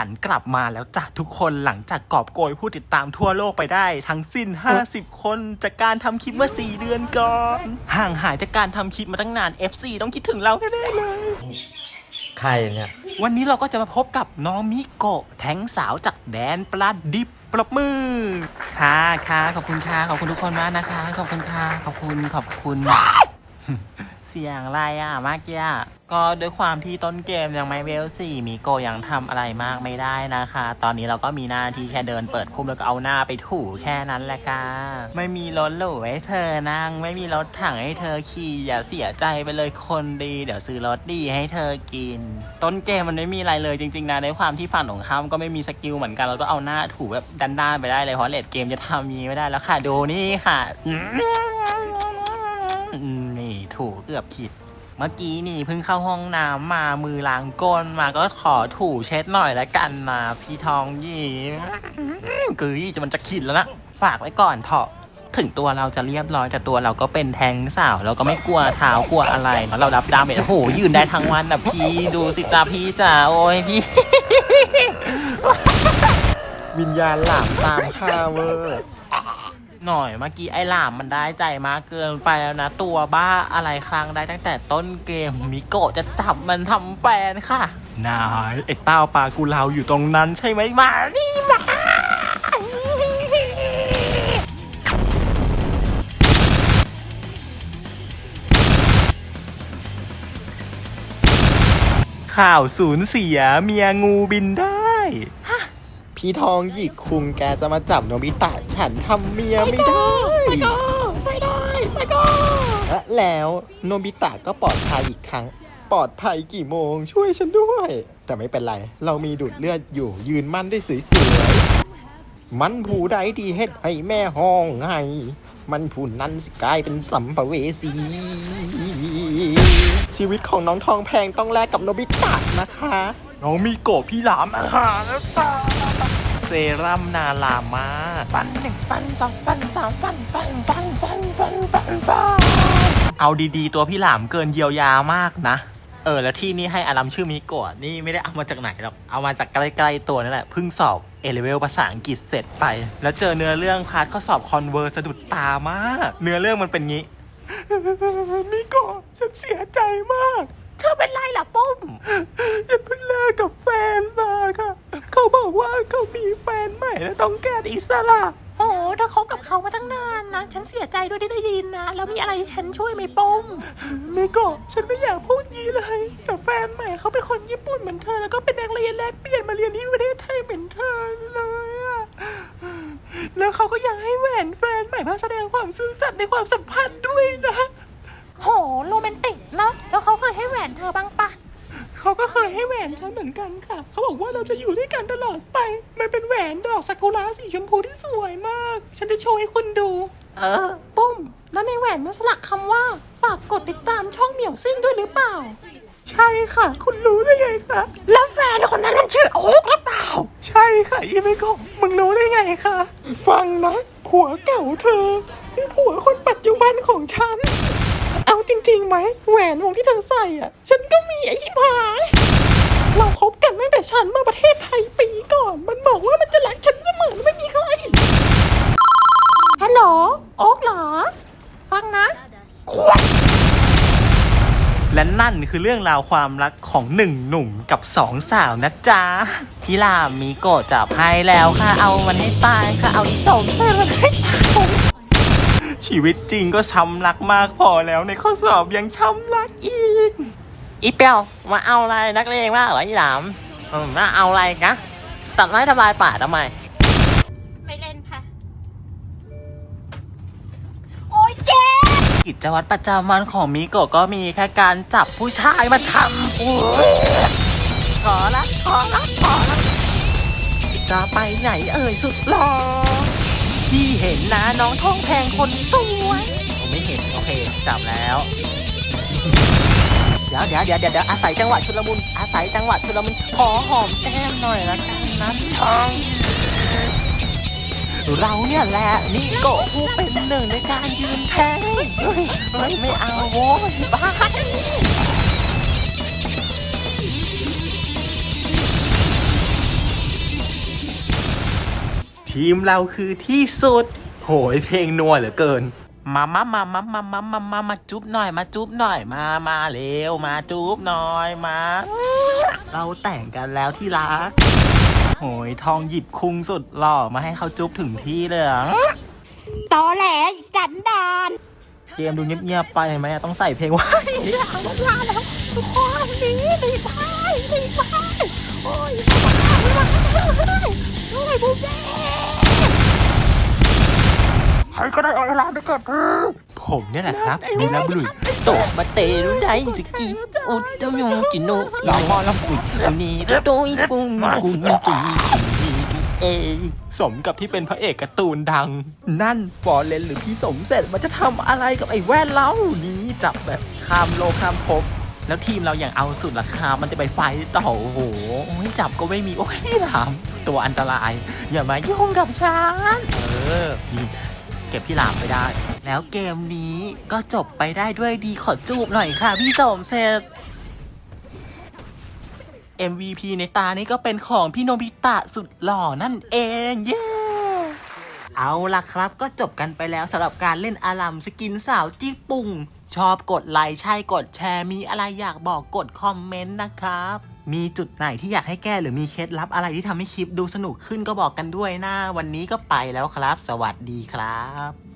ฉันกลับมาแล้วจ้ะทุกคนหลังจากกอบโกยผู้ติดตามทั่วโลกไปได้ ทั้งสิ้น 50 คนจากการทำคลิปเมื่อ 4 เดือนก่อน ห่างหายจากการทำคลิปมาตั้งนาน FC ต้องคิดถึงเราแน่ๆเลย ใครเนี่ย วันนี้เราก็จะมาพบกับน้องมิโกะแท้งสาวจากแดนปลาดิบปรบมือ ค่ะค่ะขอบคุณค่ะขอบคุณทุกคนมากนะคะ ขอบคุณค่ะขอบคุณขอบคุณ เสียงอะไรอะมื่อกี้อะก็ด้วยความที่ต้นเกมยังไม่เวลสี่มิโกยังทำอะไรมากไม่ได้นะคะ ตอนนี้เราก็มีหน้าที่แค่เดินเปิดพุ่มแล้วก็เอาหน้าไปถูแค่นั้นแหละค่ะ ไม่มีรถหรูให้เธอนั่ง ไม่มีรถถังให้เธอขี่อย่าเสียใจไปเลยคนดี เดี๋ยวซื้อรถดีให้เธอกิน ต้นเกมมันไม่มีอะไรเลยจริงๆนะในความที่ฝั่งของข้ามก็ไม่มีสกิลเหมือนกันเราก็เอาหน้าถูแบบด้านๆไปได้เลยเพราะเลดเกมจะทำมีไม่ได้แล้วค่ะดูนี่ค่ะ กือบขิด เมื่อกี้นี่เพิ่งเข้าห้องน้ำมามือล้างก้นมาก็ขอถูเช็ดหน่อยละกันนะพี่ทองหยีกือจะมันจะขิดแล้วนะ ฝากไว้ก่อนเถอะถึงตัวเราจะเรียบร้อยแต่ตัวเราก็เป็นแทงสาวเราก็ไม่กลัวเท้ากลัวอะไร เรารับดาเมจโอ้โหยืนได้ทั้งวันนะพี่ดูสิจ้าพี่จ๋าโอ้ยพี่ วิญญาณหลามตามข้าเวอร์ หน่อยเมื่อกี้ไอ้หลามมันได้ใจมากเกินไปแล้วนะ ตัวบ้าอะไรครั้งได้ตั้งแต่ต้นเกมมิโกะจะจับมันทำแฟนค่ะ นายไอ้เต้าปลากูเราอยู่ตรงนั้นใช่ไหมมานี่มาข่าวสูญเสียเมียงูบินได้ พี่ทองหยิกคุงแกจะมาจับโนบิตะฉันทำเมียไม่ได้ ไม่ได้ไม่ได้ไม่ได้และแล้วโนบิตะก็ปลอดภัยอีกครั้ง ปลอดภัยกี่โมง ช่วยฉันด้วย แต่ไม่เป็นไร เรามีดูดเลือดอยู่ยืนมั่นได้สวยๆมันผู้ใดที่เฮ็ดให้แม่ห้องไห้มันผู้นั้นสิกลายเป็นสัมภเวสี ชีวิตของน้องทองแพงต้องแลกกับโนบิตะนะคะ น้องมีโกะพี่หลามอาหารแล้วจ้า เซรั่มนาลามาฟันหนึ่งฟันสองฟันสามฟันฟันฟันฟันฟันฟันฟันเอาดีๆ ตัวพี่หลามเกินเยียวยามากนะ เออ แล้วที่นี่ให้อารัมชื่อมิโกะนี่ไม่ได้เอามาจากไหนหรอก เอามาจากใกล้ๆตัวนั่นแหละเพิ่งสอบเอเลเวลภาษาอังกฤษเสร็จไป แล้วเจอเนื้อเรื่องพาร์ทข้อสอบคอนเวอร์สะดุดตามาก เนื้อเรื่องมันเป็นงี้มิโกะฉันเสียใจมาก เธอเป็นไรล่ะปุ้มฉันเพิ่งเลิกกับแฟนมาค่ะ เขาบอกว่าเขามีแฟนใหม่และต้องการอิสระ โอ้โหถ้าคบกับเขามาตั้งนานนะ ฉันเสียใจด้วยที่ได้ยินนะ แล้วมีอะไรฉันช่วยไหมป้มมิโกะฉันไม่อยากพูดงี้เลยแต่แฟนใหม่เขาเป็นคนญี่ปุ่นเหมือนเธอ แล้วก็เป็นนักเรียนแลกเปลี่ยนมาเรียนที่ประเทศไทยเหมือนเธอเลยอะแล้วเขาก็อยากให้แหวนแฟนใหม่เพื่อแสดงความซื่อสัตย์ในความสัมพันธ์ด้วยนะ โหโรแมนติกเนาะแล้วเขาเคยให้แหวนเธอบ้างปะเขาก็เคยให้แหวนฉันเหมือนกันค่ะ เขาบอกว่าเราจะอยู่ด้วยกันตลอดไป มันเป็นแหวนดอกซากุระสีชมพูที่สวยมาก ฉันจะโชว์ให้คุณดู เออ ปุ้ม แล้วในแหวนมันสลักคำว่า ฝากกดติดตามช่องเหมียวซิ่งด้วยหรือเปล่า ใช่ค่ะ คุณรู้ได้ไงคะแล้วแฟนคนนั้นมันชื่อโอ๊กหรือเปล่า ใช่ค่ะอีไม่กงมึงรู้ได้ไงคะ ฟังนะผัวเก่าเธอคือผัวคนปัจจุบันของฉันเอา จริงๆไหมแหวนวงที่เธอใส่อะ ฉันก็มีไอ้ชิบหายเราคบกันตั้งแต่ฉันมาประเทศไทยปีก่อน มันบอกว่ามันจะรักฉันเสมอไม่มีใครฮัลโหลโอ๊กเหรอ ฟังนะและนั่นคือเรื่องราวความรักของหนึ่งหนุ่มกับสองสาวนะจ๊ะพี่ลามีโกะจับให้แล้วค่ะ เอามันให้ตายค่ะ เอาอีสมใส่มันให้ตาย ชีวิตจริงก็ช้ำรักมากพอแล้วในข้อสอบยังช้ำรักอีก อีเปียวมาเอาอะไรนักเลงมากเหรออีหลามอืมมาเอาอะไรนะตัดไม้ทำลายป่าทำไม ไม่เล่นค่ะ โอ๊ยเจ๊กิจวัตรประจำวันของมิโกะก็มีแค่การจับผู้ชายมาทำโอ้ยขอละขอละขอละจะไปไหนเอ่ยสุดหล่อ พี่เห็นนะน้องท้องแพงคนสวยผมไม่เห็น โอเคจับแล้ว เดี๋ยวเดี๋ยวเดี๋ยวเดี๋ยวอาศัยจังหวะชุลมุน อาศัยจังหวะชุลมุน ขอหอมแก้มหน่อยละกันนะพี่ทอง เราเนี่ยแหละนิโกะผู้เป็นหนึ่งในการยืนแทงเฮ้ยเฮ้ยไม่เอาโว้ยบ้า ทีมเราคือที่สุด โหยเพลงนัวเหลือเกิน มามามามามามามามามาจุ๊บหน่อยมาจุ๊บหน่อยมามาเร็วมาจุ๊บหน่อยมา เราแต่งกันแล้วที่รักโหยทองหยิบคุงสุดหล่อมาให้เขาจุ๊บถึงที่เลยเหรอตอแหลกันดานเกมดูเงียบๆไปไหมต้องใส่เพลงไว้อย่าลงมาแล้วทุกคนหนีหนีไปหนีไปโอ้ยไม่มาไม่มา ไม่มาไม่มาบุฟเฟ่ใครก็ได้เอาอะไรไปเก็บผมเนี่ยแหละครับวีรบุรุษโตมาเตรุไดสกีอุดเจ้ายูจิโนหล่อมอลำปุยอุนีก็โดยกุงกุงกีเอสมกับที่เป็นพระเอกการ์ตูนดัง นั่นฟอร์เรนหรือพี่สมเสร็จมันจะทำอะไรกับไอ้แว่นเล่านี้จับแบบข้ามโลกข้ามภพ แล้วทีมเราอย่างเอาสุดราคา มันจะไปไฟต์ต่อโอ้โหจับก็ไม่มีโอ้ยถามตัวอันตราย อย่ามายุ่งกับฉันเออนี่เก็บพี่หลามไปได้ แล้วเกมนี้ก็จบไปได้ด้วยดีขอจูบหน่อยค่ะ พี่สมเสร็จ MVP ในตานี้ก็เป็นของพี่โนบิตะสุดหล่อนั่นเองเย้เอาล่ะครับก็จบกันไปแล้วสำหรับการเล่นอารัมสกินสาวจี้ปุ่ง ชอบกดไลค์ใช่กดแชร์ มีอะไรอยากบอกกดคอมเมนต์นะครับ มีจุดไหนที่อยากให้แก้หรือมีเคล็ดลับอะไรที่ทำให้คลิปดูสนุกขึ้นก็บอกกันด้วยนะ วันนี้ก็ไปแล้วครับ สวัสดีครับ